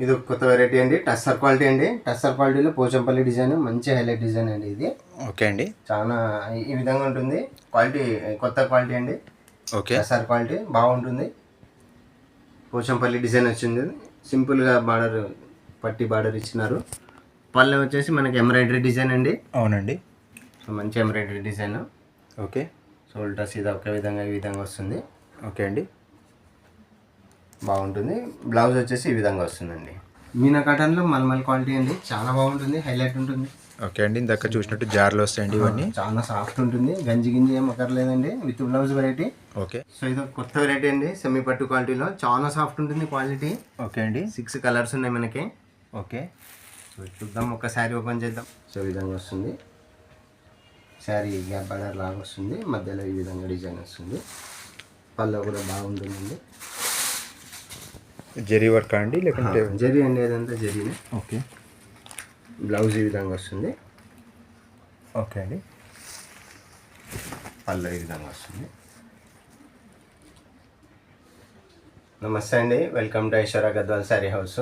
ఇది ఒక కొత్త వెరైటీ అండి. టస్సర్ క్వాలిటీ అండి. టస్సర్ క్వాలిటీలో పోచంపల్లి డిజైన్ మంచి హైలైట్ డిజైన్ అండి ఇది. ఓకే అండి. చాలా ఈ విధంగా ఉంటుంది. క్వాలిటీ కొత్త క్వాలిటీ అండి. ఓకే. టస్సర్ క్వాలిటీ బాగుంటుంది. పోచంపల్లి డిజైన్ వచ్చింది. సింపుల్గా బార్డర్ పట్టి బార్డర్ ఇచ్చినారు. పళ్ళు వచ్చేసి మనకి ఎంబ్రాయిడరీ డిజైన్ అండి. అవునండి. సో మంచి ఎంబ్రాయిడరీ డిజైన్. ఓకే. సో ఉల్టా సీదా ఒకే విధంగా ఈ విధంగా వస్తుంది. ఓకే అండి. బాగుంటుంది. బ్లౌజ్ వచ్చేసి ఈ విధంగా వస్తుందండి. మీనా కాటన్లో మల్మల్ క్వాలిటీ అండి. చాలా బాగుంటుంది. హైలైట్ ఉంటుంది. ఓకే అండి. ఇందాక చూసినట్టు జార్లు వస్తాయండి ఇవన్నీ. చాలా సాఫ్ట్ ఉంటుంది. గంజి గింజి ఏం అక్కర్లేదండి. With blouse variety okay. So ఇది కొత్త వెరైటీ అండి. సెమీ పట్టు క్వాలిటీలో. చాలా సాఫ్ట్ ఉంటుంది క్వాలిటీ. ఓకే అండి. సిక్స్ కలర్స్ ఉన్నాయి మనకి. ఓకే. సో చూద్దాం. ఒక శారీ ఓపెన్ చేద్దాం. సో ఈ విధంగా వస్తుంది. శారీ గ్యాప్ బార్డర్ లాగా వస్తుంది. మధ్యలో ఈ విధంగా డిజైన్ వస్తుంది. పళ్ళు కూడా బాగుంటుందండి. జెరీ వర్క్ అండి లేకుంటే జరీ అండి ఏదంతా జరీనే. ఓకే. బ్లౌజ్ ఈ విధంగా వస్తుంది. ఓకే అండి. పళ్ళు ఈ విధంగా వస్తుంది. నమస్తే అండి welcome to Aishwarya Gadwal saree house.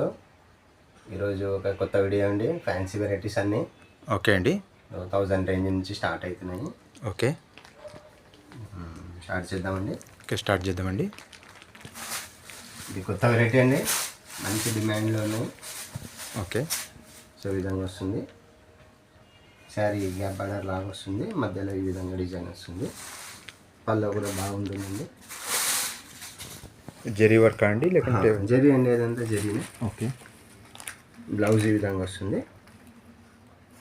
ఈరోజు ఒక కొత్త వీడియో అండి ఫ్యాన్సీ వెరైటీస్ అన్నీ. ఓకే అండి. థౌజండ్ రేంజ్ నుంచి స్టార్ట్ అవుతున్నాయి. ఓకే. స్టార్ట్ చేద్దామండి. ఓకే స్టార్ట్ చేద్దామండి. ఇది కొత్త వెరైటీ అండి. మంచి డిమాండ్లో ఉన్నాయి. ఓకే. సో ఈ విధంగా వస్తుంది. శారీ గ్యాప్ బార్డర్ లాగా వస్తుంది. మధ్యలో ఈ విధంగా డిజైన్ వస్తుంది. పళ్ళు కూడా బాగుంటుందండి. జెరీ వర్క్ అండి లేకుంటే జరీ అండి ఏదంతా జరీనే ఓకే. బ్లౌజ్ ఈ విధంగా వస్తుంది.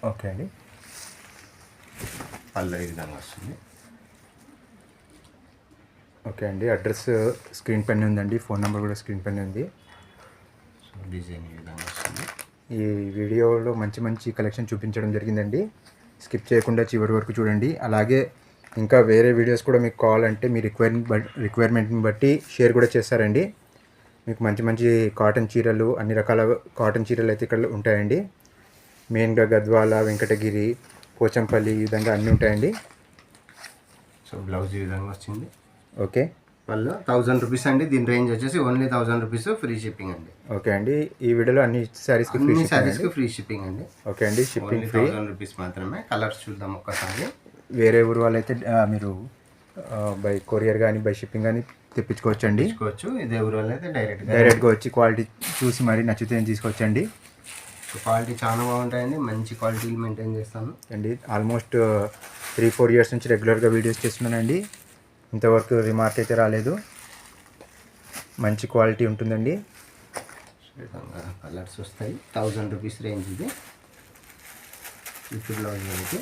ఓకే అండి. పళ్ళు ఈ విధంగా వస్తుంది. ఓకే అండి అడ్రస్ స్క్రీన్ పైన ఉందండి ఫోన్ నెంబర్ కూడా స్క్రీన్ పైన ఉంది. సో డిజైన్ ఈ విధంగా వస్తుంది. ఈ వీడియోలో మంచి మంచి కలెక్షన్ చూపించడం జరిగిందండి. స్కిప్ చేయకుండా చివరి వరకు చూడండి. అలాగే ఇంకా వేరే వీడియోస్ కూడా మీకు కావాలంటే మీ రిక్వైర్మెంట్ రిక్వైర్మెంట్ని బట్టి షేర్ కూడా చేస్తారండి. మీకు మంచి మంచి కాటన్ చీరలు అన్ని రకాల కాటన్ చీరలు అయితే ఇక్కడ ఉంటాయండి. మెయిన్గా గద్వాల వెంకటగిరి పోచంపల్లి ఈ విధంగా అన్నీ ఉంటాయండి. సో బ్లౌజ్ ఈ విధంగా వచ్చింది. ఓకే. పళ్ళు థౌజండ్ రూపీస్ అండి. దీని రేంజ్ వచ్చేసి only thousand rupees free shipping అండి. ఓకే అండి. ఈ వీడియోలో అన్ని ఫ్రీ అన్ని శారీస్కి ఫ్రీ షిప్పింగ్ అండి. ఓకే అండి. షిప్పింగ్ ఫ్రీ థౌజండ్ రూపీస్ మాత్రమే. కలర్స్ చూద్దాం ఒక్కసారి. వేరే ఊరు వాళ్ళైతే మీరు బై కొరియర్ కానీ బై షిప్పింగ్ కానీ తెప్పించుకోవచ్చు అండి తీసుకోవచ్చు ఇదే ఊరు వాళ్ళు అయితే డైరెక్ట్గా వచ్చి క్వాలిటీ చూసి మరి నచ్చితే తీసుకోవచ్చండి. క్వాలిటీ చాలా బాగుంటాయండి. మంచి క్వాలిటీ మెయింటైన్ చేస్తాను. అండి ఆల్మోస్ట్ త్రీ ఫోర్ ఇయర్స్ నుంచి రెగ్యులర్గా వీడియోస్ చేస్తున్నానండి. ఇంతవరకు రిమార్క్ అయితే రాలేదు. మంచి క్వాలిటీ ఉంటుందండి. కలర్స్ వస్తాయి. థౌజండ్ రూపీస్ రేంజ్ ఇది. బ్లౌజ్ వెరైటీ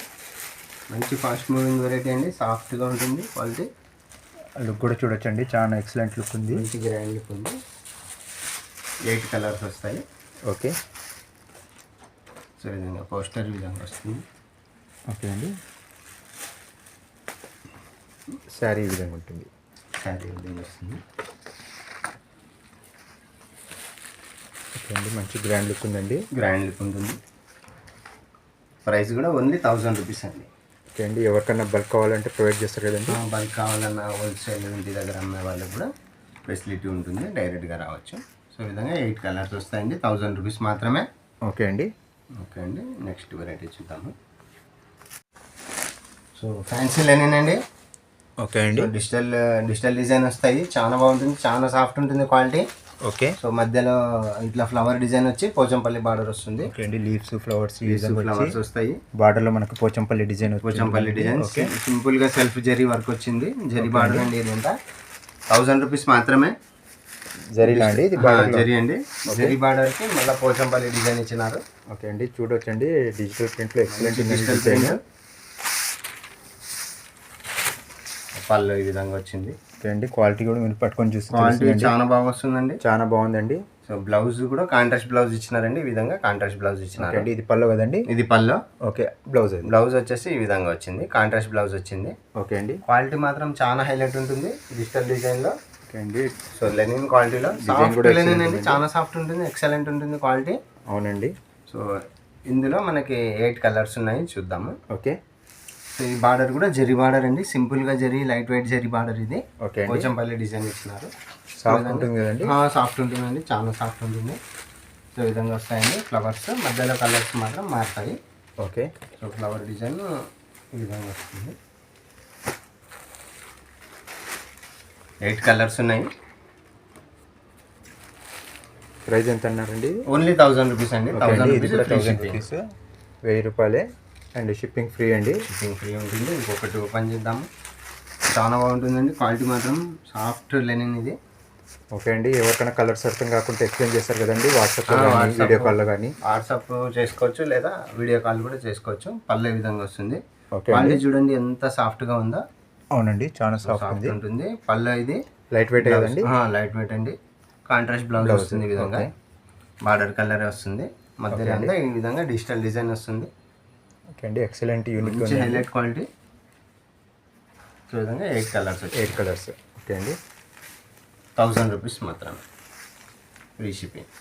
మంచి ఫాస్ట్ మూవింగ్ వెరైటీ అండి. సాఫ్ట్గా ఉంటుంది క్వాలిటీ లుక్ కూడా చూడొచ్చండి. చాలా ఎక్సలెంట్ లుక్ ఉంది. మంచి గ్రాండ్ లుక్ ఉంది. ఎయిట్ కలర్స్ వస్తాయి. ఓకే సో విధంగా పోస్టర్ విధంగా వస్తుంది. ఓకే అండి. శారీ ఈ విధంగా ఉంటుంది. శారీ ఈ విధంగా వస్తుంది. ఓకే అండి మంచి గ్రాండ్ లుక్ ఉందండి. గ్రాండ్ లుక్ ఉంటుంది. ప్రైస్ కూడా ఓన్లీ థౌజండ్ రూపీస్ అండి. ఓకే అండి ఎవరికైనా బల్క్ కావాలంటే ప్రొవైడ్ చేస్తారు కదండి. బల్క్ కావాలన్నా హోల్సేల్ ఇంటి దగ్గర అమ్మే వాళ్ళకి కూడా ఫెసిలిటీ ఉంటుంది డైరెక్ట్గా రావచ్చు. సో ఈ విధంగా ఎయిట్ కలర్స్ వస్తాయండి థౌజండ్ రూపీస్ మాత్రమే. ఓకే అండి. ఓకే అండి నెక్స్ట్ వెరైటీ చూద్దాము. సో ఫ్యాన్సీ లేనేనండి ఓకే అండి. డిజిటల్ డిజిటల్ డిజైన్ వస్తాయి. చాలా బాగుంటుంది. చాలా సాఫ్ట్ ఉంటుంది క్వాలిటీ. ఓకే. సో మధ్యలో ఇట్లా ఫ్లవర్ డిజైన్ వచ్చి పోచంపల్లి బార్డర్ వస్తుంది. ఓకే అండి. లీవ్స్ ఫ్లవర్స్ ఫ్లవర్స్ వస్తాయి. బార్డర్లో మనకు Pochampally design. Pochampally design. Okay. సింపుల్గా సెల్ఫ్ జరీ వర్క్ వచ్చింది. జరీ బార్డర్ అండి. ఇదంతా. థౌసండ్ రూపీస్ మాత్రమే. జరీలా అండి? ఇది జరీ అండి. జరీ బార్డర్కి మళ్ళీ పోచంపల్లి డిజైన్ ఇచ్చినారు. ఓకే అండి. చూడొచ్చండి. డిజిటల్ ప్రింట్లో ఎక్సలెంట్ డిజిటల్ డిజైన్. ప్రింట్. పళ్ళు ఈ విధంగా వచ్చింది. అండి క్వాలిటీ కూడా మీరు పట్టుకొని చూస్తే క్వాలిటీ. చాలా బాగా వస్తుందండి. చాలా బాగుందండి. సో బ్లౌజ్ కూడా కాంట్రాస్ట్ బ్లౌజ్ ఇచ్చినారండి ఈ విధంగా కాంట్రాస్ట్ బ్లౌజ్ ఓకే ఇచ్చినారు అండి ఇది పళ్ళు కదండి? ఇది పళ్ళు. ఓకే బ్లౌజ్ బ్లౌజ్ వచ్చేసి ఈ విధంగా వచ్చింది కాంట్రాస్ట్ బ్లౌజ్ వచ్చింది. ఓకే అండి. క్వాలిటీ మాత్రం చాలా హైలైట్ ఉంటుంది డిజిటల్ డిజైన్లో. ఓకే అండి. సో లెనిన్ క్వాలిటీలో సాఫ్ట్ లెనిన్ అండి చాలా సాఫ్ట్ ఉంటుంది ఎక్సలెంట్ ఉంటుంది క్వాలిటీ అవునండి. సో ఇందులో మనకి ఎయిట్ కలర్స్ ఉన్నాయి చూద్దాము. ఓకే. ఈ బార్డర్ కూడా జరీ బార్డర్ అండి. సింపుల్గా zari light weight zari border ఇది. ఓకే అండి. పోచంపల్లి డిజైన్ ఇచ్చినారు సాఫ్ట్ ఉంటుంది కదండి? సాఫ్ట్ ఉంటుందండి. చాలా సాఫ్ట్ ఉంటుంది. సో ఈ విధంగా వస్తాయండి ఫ్లవర్స్. మధ్యలో కలర్స్ మాత్రం మారుతాయి. ఓకే. సో ఫ్లవర్ డిజైన్ ఈ విధంగా వస్తుంది. ఎయిట్ కలర్స్ ఉన్నాయి. ప్రైస్ ఎంత అన్నారండి ఓన్లీ థౌజండ్ రూపీస్ అండి. అండి థౌసండ్ రూపీస్ వెయ్యి రూపాయలే. అండ్ షిప్పింగ్ ఫ్రీ అండి. షిప్పింగ్ ఫ్రీ ఉంటుంది. ఇంకొకటి ఓపెన్ చేద్దాము. చాలా బాగుంటుందండి. క్వాలిటీ మాత్రం సాఫ్ట్ లెనిన్ ఇది. ఓకే అండి. ఎవరికైనా కలర్స్ అర్థం కాకుండా ఎక్స్ప్లెయిన్ చేస్తారు కదండి. WhatsApp. వీడియో కాల్లో కానీ. వాట్సాప్ చేసుకోవచ్చు లేదా వీడియో కాల్ కూడా చేసుకోవచ్చు. ఈ విధంగా వస్తుంది. ఓకే క్వాలిటీ చూడండి ఎంత సాఫ్ట్గా ఉందో. అవునండి. చాలా సాఫ్ట్ ఉంటుంది. పళ్ళు ఇది. లైట్ వెయిట్ కదండి? లైట్ వెయిట్ అండి. కాంట్రాస్ట్ బ్లౌజ్ వస్తుంది ఈ విధంగా. బార్డర్ కలర్ వస్తుంది. మధ్యలో అంతా ఈ విధంగా డిజిటల్ డిజైన్ వస్తుంది. ఓకే అండి ఎక్సలెంట్ యూనిక్ హైలైట్ క్వాలిటీ. ఈ విధంగా eight colours eight colours okay అండి. థౌజండ్ రూపీస్ మాత్రమే ఫ్రీ షిప్పింగ్.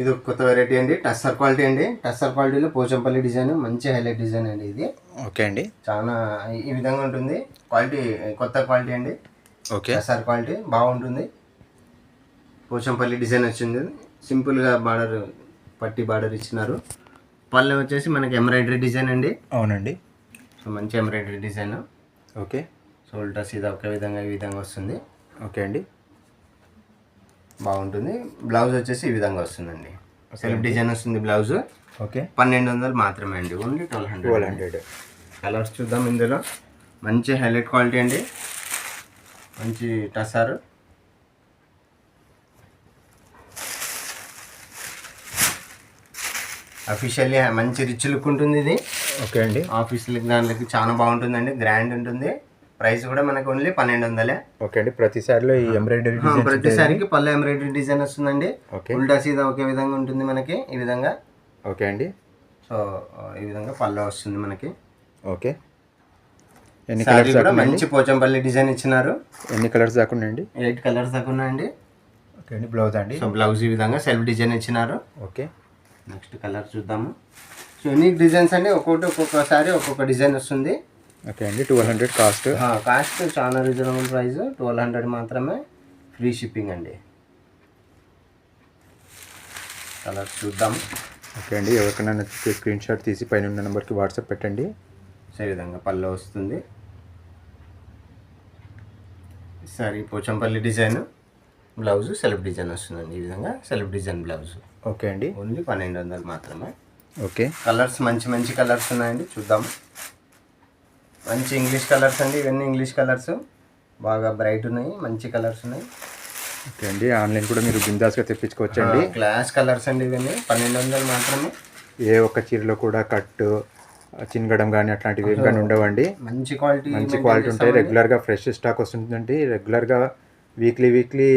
ఇది ఒక కొత్త వెరైటీ అండి టస్సర్ క్వాలిటీ అండి. టస్సర్ క్వాలిటీలో పోచంపల్లి డిజైన్ మంచి హైలైట్ డిజైన్ అండి ఇది. ఓకే అండి. చాలా ఈ విధంగా ఉంటుంది. క్వాలిటీ కొత్త క్వాలిటీ అండి. ఓకే. టస్సర్ క్వాలిటీ బాగుంటుంది. పోచంపల్లి డిజైన్ వచ్చింది. సింపుల్గా బార్డర్ పట్టి బార్డర్ ఇచ్చినారు. పళ్ళు వచ్చేసి మనకి ఎంబ్రాయిడరీ డిజైన్ అండి. అవునండి. సో మంచి ఎంబ్రాయిడరీ డిజైన్. ఓకే. సో ఉల్టా సీదా ఒకే విధంగా ఈ విధంగా వస్తుంది. ఓకే అండి. బాగుంటుంది. బ్లౌజ్ వచ్చేసి ఈ విధంగా వస్తుందండి. సెల్ఫ్ డిజైన్ వస్తుంది బ్లౌజ్. ఓకే. పన్నెండు వందలు మాత్రమే అండి. Only twelve twelve hundred hundred colours చూద్దాం ఇందులో. మంచి హైలైట్ క్వాలిటీ అండి. మంచి టసారు. అఫీషియల్లీ మంచి రిచ్ లుక్ ఉంటుంది ఇది. ఓకే అండి. ఆఫీసులకి దాంట్లోకి చాలా బాగుంటుందండి. గ్రాండ్ ఉంటుంది. ప్రైస్ కూడా మనకు ఓన్లీ పన్నెండు వందలే ఓకే అండి. ప్రతిసారిలో ఈ ఎంబ్రాయిడరీ ప్రతిసారికి పళ్ళు ఎంబ్రాయిడరీ డిజైన్ వస్తుందండి. ఉల్టా సీదా ఒకే విధంగా ఉంటుంది మనకి ఈ విధంగా. ఓకే అండి. సో ఈ విధంగా పళ్ళు వస్తుంది మనకి. ఓకే. ఎన్ని కలర్స్ కూడా మంచి పోచంపల్లి డిజైన్ ఇచ్చినారు. ఎన్ని కలర్స్ దాకా ఉన్నాయండి? ఎయిట్ కలర్స్ దాకా ఉన్నాయండి. ఓకే అండి. బ్లౌజ్ అండి. సో బ్లౌజ్ ఈ విధంగా సెల్ఫ్ డిజైన్ ఇచ్చినారు. ఓకే. నెక్స్ట్ కలర్ చూద్దాము. సో యూనిక్ డిజైన్స్ అండి. ఒక్కొక్కటి ఒక్కొక్కసారి ఒక్కొక్క డిజైన్ వస్తుంది. ఓకే అండి. Twelve hundred cost. కాస్ట్ చాలా రీజనబుల్ ప్రైస్ ట్వెల్వ్ హండ్రెడ్ మాత్రమే ఫ్రీ షిప్పింగ్ అండి. కలర్ చూద్దాం. ఓకే అండి. ఎవరికైనా నచ్చితే స్క్రీన్ షాట్ తీసి పైన ఉన్న నెంబర్కి వాట్సాప్ పెట్టండి. సో విధంగా పళ్ళు వస్తుంది. Sari Pochampally design. Blouse self design వస్తుందండి ఈ విధంగా సెల్ఫ్ డిజైన్ బ్లౌజ్. ఓకే అండి. ఓన్లీ పన్నెండు వందలు మాత్రమే. ఓకే. కలర్స్ మంచి మంచి కలర్స్ ఉన్నాయండి చూద్దాం. మంచి ఇంగ్లీష్ కలర్స్ అండి ఇవన్నీ ఇంగ్లీష్ కలర్స్. బాగా బ్రైట్ ఉన్నాయి మంచి కలర్స్ ఉన్నాయి. ఓకే అండి ఆన్లైన్ కూడా మీరు బిందాస్గా తెప్పించుకోవచ్చండి. గ్లాస్ కలర్స్ అండి ఇవన్నీ పన్నెండు వందలు మాత్రమే. ఏ ఒక్క చీరలో కూడా కట్ చిన్నగడం కానీ అట్లాంటివి ఏం కానీ ఉండవండి. మంచి క్వాలిటీ మంచి క్వాలిటీ ఉంటాయి. రెగ్యులర్గా ఫ్రెష్ స్టాక్ వస్తుందండి. రెగ్యులర్గా వీక్లీ వీక్లీ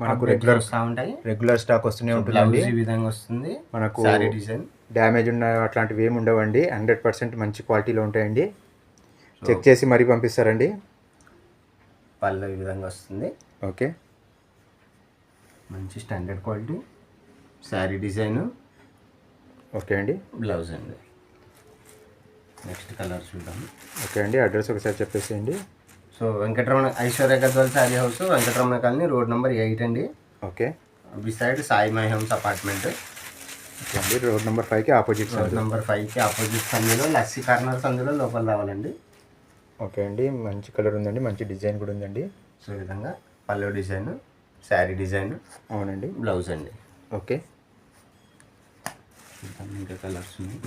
మనకు రెగ్యులర్ వస్తూ ఉంటాయి. రెగ్యులర్ స్టాక్ వస్తూనే బ్లౌజ్ ఈ విధంగా వస్తుంది. మనకు సారీ డిజైన్ డ్యామేజ్ ఉన్న అట్లాంటివి ఏమి ఉండవండి. హండ్రెడ్ పర్సెంట్ మంచి క్వాలిటీలో ఉంటాయండి. చెక్ చేసి మరీ పంపిస్తారండి. పళ్ళు ఈ విధంగా వస్తుంది. ఓకే. మంచి standard quality sari design okay అండి. బ్లౌజ్ అండి. నెక్స్ట్ కలర్ చూద్దాం. ఓకే అండి. అడ్రస్ ఒకసారి చెప్పేసేయండి. So Venkataramana Aishwarya Gadwal sari house Venkataramana colony road number eight అండి. Okay. Beside Sai my homes apartment. Okay అండి. రోడ్ నెంబర్ ఫైవ్కి ఆపోజిట్ రోడ్ నెంబర్ ఫైవ్కి ఆపోజిట్ సందులో లస్సీ కార్నర్ సందులో లోపల రావాలండి. ఓకే అండి. మంచి కలర్ ఉందండి. మంచి డిజైన్ కూడా ఉందండి. సో ఈ విధంగా పళ్ళు డిజైన్ శారీ డిజైన్ అవునండి. బ్లౌజ్ అండి. ఓకే. ఇంకా కలర్స్ ఉన్నాయి.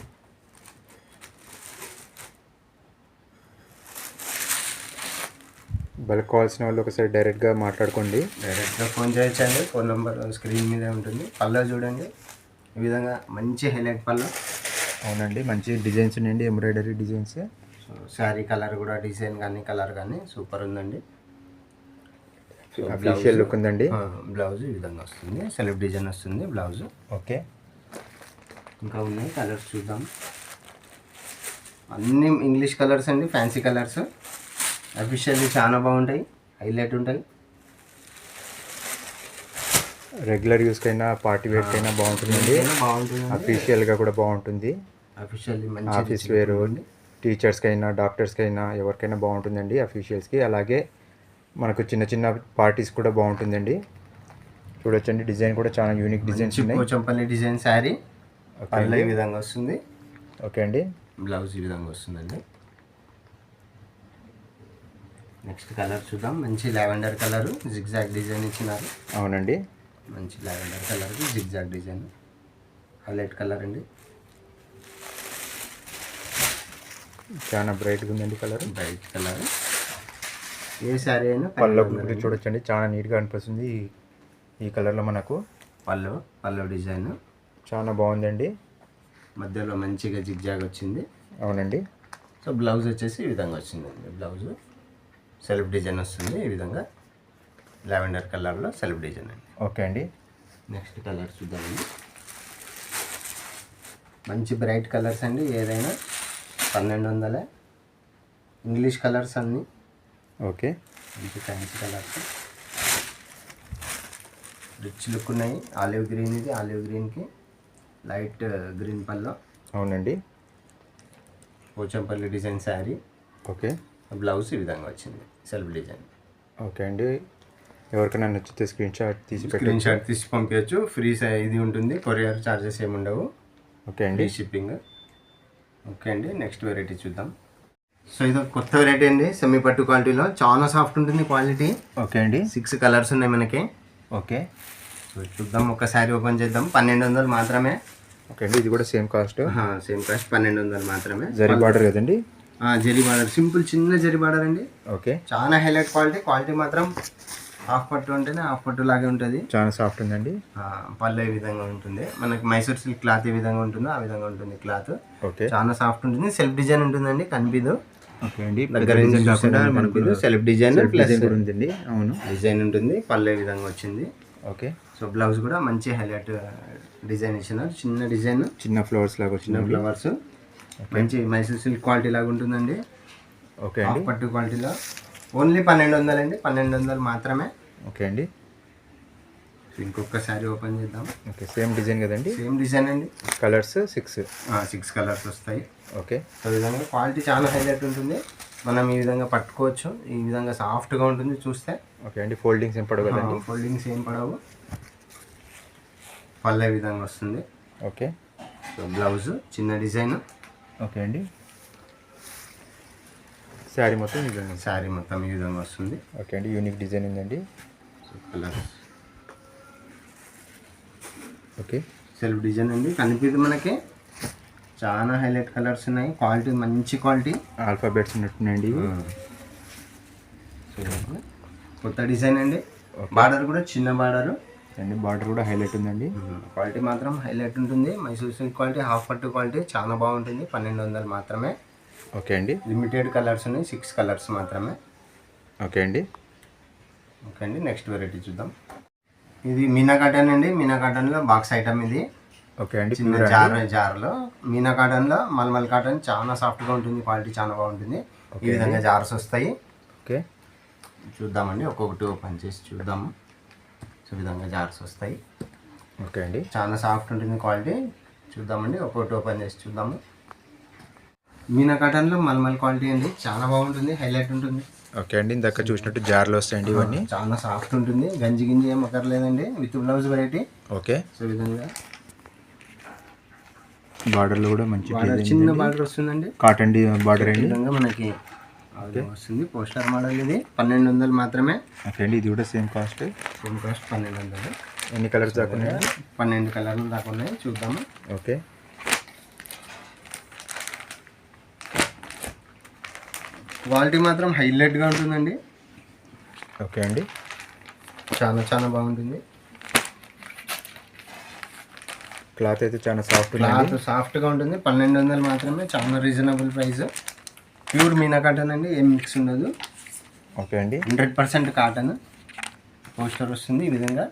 బల్క్ కావాల్సిన వాళ్ళు ఒకసారి డైరెక్ట్గా మాట్లాడుకోండి. డైరెక్ట్గా ఫోన్ చేయొచ్చండి ఫోన్ నెంబర్ స్క్రీన్ మీదే ఉంటుంది. పళ్ళు చూడండి. ఈ విధంగా మంచి హైలైట్ పళ్ళు. అవునండి మంచి డిజైన్స్ ఉన్నాయండి embroidery designs. So sari colour కూడా డిజైన్ కానీ కలర్ కానీ సూపర్ ఉందండి. అఫీషియల్ లుక్ ఉందండి. బ్లౌజ్ ఈ విధంగా వస్తుంది. సెల్ఫ్ డిజైన్ వస్తుంది బ్లౌజ్. ఓకే. ఇంకా ఉన్నాయి కలర్స్ చూద్దాం. అన్ని ఇంగ్లీష్ కలర్స్ అండి ఫ్యాన్సీ కలర్స్. అఫీషియల్లీ చాలా బాగుంటాయి. హైలైట్ ఉంటాయి. రెగ్యులర్ యూస్కైనా పార్టీ వేర్కైనా బాగుంటుందండి. బాగుంటుంది అఫీషియల్గా కూడా బాగుంటుంది. అఫీషియల్లీ మంచి ఆఫీస్ వేరు టీచర్స్కైనా డాక్టర్స్కైనా ఎవరికైనా బాగుంటుందండి అఫీషియల్స్కి అలాగే మనకు చిన్న చిన్న పార్టీస్ కూడా బాగుంటుందండి. చూడొచ్చండి డిజైన్ కూడా చాలా యూనిక్ డిజైన్స్ ఉన్నాయి. డిజైన్ శారీ. పళ్ళు ఈ విధంగా వస్తుంది. ఓకే అండి. బ్లౌజ్ ఈ విధంగా వస్తుందండి. నెక్స్ట్ కలర్ చూద్దాం. మంచి లావెండర్ కలర్ జిగ్జాగ్ డిజైన్ ఇచ్చినారు. అవునండి. మంచి lavender colour zigzag design. Highlight colour అండి. చాలా బ్రైట్గా ఉందండి కలర్. Bright colour. ఏ శారీ అయినా పళ్ళు కూడా చూడొచ్చండి. చాలా నీట్గా అనిపిస్తుంది ఈ- ఈ కలర్లో మనకు. పళ్ళు పళ్ళు డిజైన్. చాలా బాగుందండి. మధ్యలో మంచిగా జిగ్జాగ్ వచ్చింది. అవునండి. సో బ్లౌజ్ వచ్చేసి ఈ విధంగా వచ్చిందండి బ్లౌజ్. సెల్ఫ్ డిజైన్ వస్తుంది ఈ విధంగా. లావెండర్ కలర్లో సెల్ఫ్ డిజైన్ అండి. ఓకే అండి. నెక్స్ట్ కలర్ చూద్దామండి. మంచి బ్రైట్ కలర్స్ అండి ఏదైనా. పన్నెండు వందలే ఇంగ్లీష్ కలర్స్ అన్నీ. ఓకే. మంచి ఫ్యాన్సీ కలర్స్. రిచ్ లుక్ ఉన్నాయి. ఆలివ్ గ్రీన్ ఇది ఆలివ్ గ్రీన్కి. లైట్ గ్రీన్ పల్లో. అవునండి. Pochampally design sari. Okay. Blouse ఈ విధంగా వచ్చింది సెల్ఫ్ డిజైన్. ఓకే అండి. ఎవరికైనా నచ్చితే స్క్రీన్ షాట్ తీసి స్క్రీన్ షాట్ తీసి పంపించచ్చు. ఫ్రీ ఇది ఉంటుంది కొరియర్ ఛార్జెస్ ఏమి ఉండవు ఓకే అండి. షిప్పింగ్. ఓకే అండి నెక్స్ట్ వెరైటీ చూద్దాం. సో ఇది కొత్త వెరైటీ అండి సెమీ పట్టు క్వాలిటీలో. చాలా సాఫ్ట్ ఉంటుంది క్వాలిటీ. ఓకే అండి. సిక్స్ కలర్స్ ఉన్నాయి మనకి. ఓకే. సో చూద్దాం ఒకసారి ఓపెన్ చేద్దాం. పన్నెండు వందలు మాత్రమే. ఓకే అండి ఇది కూడా సేమ్ కాస్ట్. సేమ్ కాస్ట్ పన్నెండు వందలు మాత్రమే. జరీ బార్డర్ కదండి? జరీ బార్డర్. సింపుల్ చిన్న జరీ బార్డర్ అండి. ఓకే. చాలా హైలైట్ క్వాలిటీ. క్వాలిటీ మాత్రం హాఫ్ పట్టు అంటేనే హాఫ్ పట్టు లాగే ఉంటుంది. చాలా సాఫ్ట్ ఉందండి. పళ్ళు ఈ విధంగా ఉంటుంది. మనకి మైసూర్ సిల్క్ క్లాత్ ఏ విధంగా ఉంటుందో ఆ విధంగా ఉంటుంది క్లాత్. ఓకే. చాలా సాఫ్ట్ ఉంటుంది. సెల్ఫ్ డిజైన్ ఉంటుందండి కనిపిదు. ఓకే అండి. దగ్గర కనిపిదు. సెల్ఫ్ డిజైన్ ప్లస్ ఉందండి. అవును. డిజైన్ ఉంటుంది. పళ్ళు విధంగా వచ్చింది. ఓకే. సో బ్లౌజ్ కూడా మంచి హైలైట్ డిజైన్ ఇచ్చినారు చిన్న డిజైన్. చిన్న ఫ్లవర్స్ లాగా చిన్న వచ్చింది ఫ్లవర్స్. మంచి మైసూర్ సిల్క్ క్వాలిటీ లాగా ఉంటుందండి. ఓకే అండి. పట్టు క్వాలిటీలో ఓన్లీ పన్నెండు వందలు అండి పన్నెండు వందలు మాత్రమే. ఓకే అండి. ఇంకొకసారి ఓపెన్ చేద్దాం. ఓకే సేమ్ డిజైన్ కదండి? సేమ్ డిజైన్ అండి. కలర్స్ సిక్స్ సిక్స్ కలర్స్ వస్తాయి. ఓకే సో విధంగా క్వాలిటీ చాలా హైలైట్ ఉంటుంది. మనం ఈ విధంగా పట్టుకోవచ్చు. ఈ విధంగా సాఫ్ట్గా ఉంటుంది చూస్తే. ఓకే అండి ఫోల్డింగ్స్ ఏం పడవు కదండి? ఫోల్డింగ్స్ ఏం పడవు. పళ్ళే విధంగా వస్తుంది. ఓకే సో బ్లౌజ్ చిన్న డిజైన్ ఓకే అండి. శారీ మొత్తం ఈ విధంగా. శారీ మొత్తం ఈ విధంగా వస్తుంది. ఓకే అండి యూనిక్ డిజైన్ ఉందండి. So colours okay. Self design ఉంది కనిపిది మనకి చాలా హైలైట్ కలర్స్ ఉన్నాయి. క్వాలిటీ మంచి క్వాలిటీ. ఆల్ఫాబెట్స్ ఉన్నట్టున్నాయండి కొత్త డిజైన్ అండి. బార్డర్ కూడా చిన్న బార్డర్. అండి బార్డర్ కూడా హైలైట్ ఉందండి. క్వాలిటీ మాత్రం హైలైట్ ఉంటుంది. మైసూర్ సిల్క్ క్వాలిటీ హాఫ్ పట్టు క్వాలిటీ చాలా బాగుంటుంది. పన్నెండు వందలు మాత్రమే. ఓకే అండి. లిమిటెడ్ కలర్స్ ఉన్నాయి. సిక్స్ కలర్స్ మాత్రమే. ఓకే అండి. ఓకే అండి. నెక్స్ట్ వెరైటీ చూద్దాం. ఇది మీనా కాటన్ అండి. మీనా కాటన్లో బాక్స్ ఐటమ్ ఇది. ఓకే అండి. చిన్న జార్ జార్లో మీనా కాటన్లో మల్మల్ కాటన్ చాలా సాఫ్ట్గా ఉంటుంది. క్వాలిటీ చాలా బాగుంటుంది. ఈ విధంగా జార్స్ వస్తాయి. ఓకే. చూద్దామండి. ఒక్కొక్కటి ఓపెన్ చేసి చూద్దాము ఈ విధంగా జార్స్ వస్తాయి. ఓకే అండి. చాలా సాఫ్ట్ ఉంటుంది క్వాలిటీ. చూద్దామండి ఒక్కొక్కటి ఓపెన్ చేసి చూద్దాము. మీనా కాటన్లో మల్మల్ క్వాలిటీ అండి. చాలా బాగుంటుంది హైలైట్ ఉంటుంది. ఓకే అండి ఇందాక చూసినట్టు జార్లు వస్తాయండి ఇవన్నీ. చాలా సాఫ్ట్ ఉంటుంది. గంజి గింజి ఏం అక్కర్లేదండి. With blouse variety okay. So విధంగా. బార్డర్లో కూడా మంచి చిన్న బార్డర్ వస్తుందండి. కాటన్ బార్డర్ అండి. విధంగా మనకి వస్తుంది. పోస్టర్ మోడల్ ఇది. పన్నెండు వందలు మాత్రమే. ఓకే అండి ఇది కూడా సేమ్ కాస్ట్ సేమ్ కాస్ట్ పన్నెండు వందలు. ఎన్ని కలర్స్ దాకా ఉన్నాయండి పన్నెండు కలర్లు దాకా ఉన్నాయి. చూద్దాము. ఓకే క్వాలిటీ మాత్రం హైలైట్గా ఉంటుందండి. ఓకే అండి. చాలా చాలా బాగుంటుంది. క్లాత్ అయితే చాలా సాఫ్ట్ క్లాత్ సాఫ్ట్గా ఉంటుంది. పన్నెండు వందలు మాత్రమే. చాలా reasonable price pure Meena cotton అండి ఏం మిక్స్ ఉండదు. ఓకే అండి. హండ్రెడ్ పర్సెంట్ కాటన్ పోస్టర్ వస్తుంది ఈ విధంగా.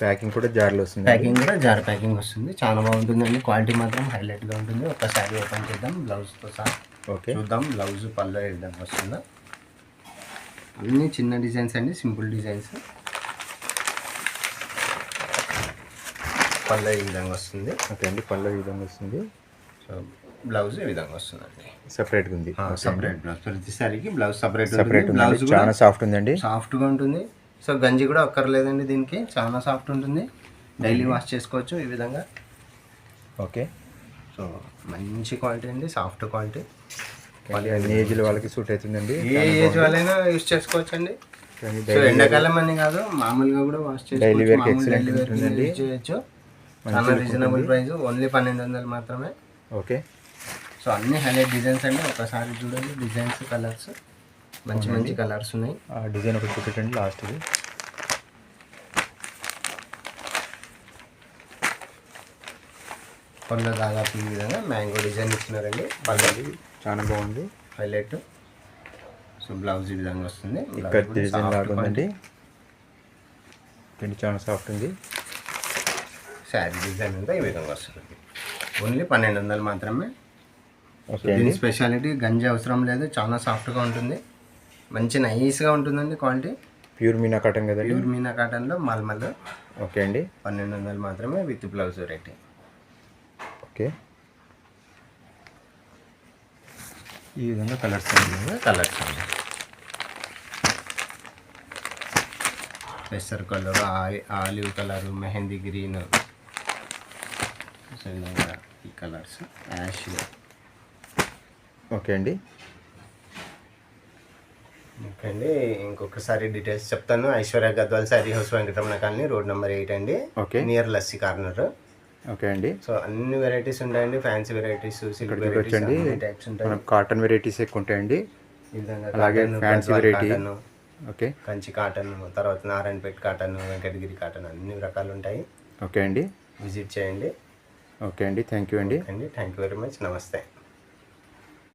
ప్యాకింగ్ కూడా జార్లో వస్తుంది ప్యాకింగ్ కూడా జార్ ప్యాకింగ్ వస్తుంది. చాలా బాగుంటుందండి. క్వాలిటీ మాత్రం హైలైట్గా ఉంటుంది. ఒకసారి ఓపెన్ చేద్దాం. బ్లౌజ్తో సహా ఓకే. చూద్దాం. బ్లౌజ్ పళ్ళు విధంగా వస్తుందో. అన్నీ చిన్న డిజైన్స్ అండి సింపుల్ డిజైన్స్ పళ్ళు ఈ విధంగా వస్తుంది. ఓకే అండి. పళ్ళు ఈ విధంగా వస్తుంది? సో బ్లౌజ్ ఈ విధంగా వస్తుందండి. సపరేట్గా ఉంది. Separate blouse. ప్రతిసారికి blouse separate separate blouse చాలా సాఫ్ట్ ఉందండి. సాఫ్ట్గా ఉంటుంది. సో గంజి కూడా అక్కర్లేదండి దీనికి. చాలా సాఫ్ట్ ఉంటుంది. డైలీ వాష్ చేసుకోవచ్చు ఈ విధంగా. ఓకే సో మంచి క్వాలిటీ అండి. సాఫ్ట్ క్వాలిటీ అన్ని ఏజ్ల వాళ్ళకి సూట్ అవుతుందండి? ఏ ఏజ్ వాళ్ళైనా యూస్ చేసుకోవచ్చు అండి సో ఎండాకాలం అని కాదు మామూలుగా కూడా వాష్ చేసుకోవచ్చు. Daily wear. చేయొచ్చు. చాలా రీజనబుల్ ప్రైస్ ఓన్లీ పన్నెండు వందలు మాత్రమే. ఓకే సో అన్ని హైలైట్ డిజైన్స్ అండి. ఒకసారి చూడండి డిజైన్స్ కలర్స్ మంచి మంచి కలర్స్ ఉన్నాయి. ఆ డిజైన్ ఒకటి చూపెట్టండి లాస్ట్ది కొండ దాదాపు ఈ విధంగా మ్యాంగో డిజైన్ ఇచ్చినారండి పల్లెది చాలా బాగుంది. హైలైట్ సో బ్లౌజ్ ఈ విధంగా వస్తుంది. ఇక్కడ డిజైన్ పిండి చాలా సాఫ్ట్ ఉంది. శారీ డిజైన్ అంతా ఈ విధంగా వస్తుంది. ఓన్లీ పన్నెండు వందలు మాత్రమే. దీని స్పెషాలిటీ గంజి అవసరం లేదు చాలా సాఫ్ట్గా ఉంటుంది. మంచి నైస్గా ఉంటుందండి క్వాలిటీ. ప్యూర్ మీనా కాటన్ కదండి? ప్యూర్ మీనా కాటన్లో మల్మల్. ఓకే అండి. పన్నెండు వందలు మాత్రమే విత్ బ్లౌజ్ రేట్. ఓకే. ఈ విధంగా కలర్స్ కలర్స్ అండి. పెసర్ colour olive colour mehndi green. So విధంగా ఈ కలర్స్ యాష్. ఓకే అండి. ఓకే అండి. ఇంకొకసారి డీటెయిల్స్ చెప్తాను. Aishwarya Gadwal sari house Venkataramana colony road number eight అండి. Okay. Near lassi corner. Okay అండి. సో అన్ని వెరైటీస్ ఉంటాయండి. ఫ్యాన్సీ వెరైటీస్ సిల్క్ వెరైటీస్ అన్ని టైప్స్ ఉంటాయి. కాటన్ వెరైటీస్ ఎక్కువ ఉంటాయండి. ఈ విధంగా అలాగే variety. cotton, okay. Kanchi cotton తర్వాత నారాయణపేట కాటన్ వెంకటగిరి కాటన్ అన్ని రకాలు ఉంటాయి. ఓకే అండి. విజిట్ చేయండి. ఓకే అండి. థ్యాంక్ యూ అండి. అండి. Thank you very much. నమస్తే.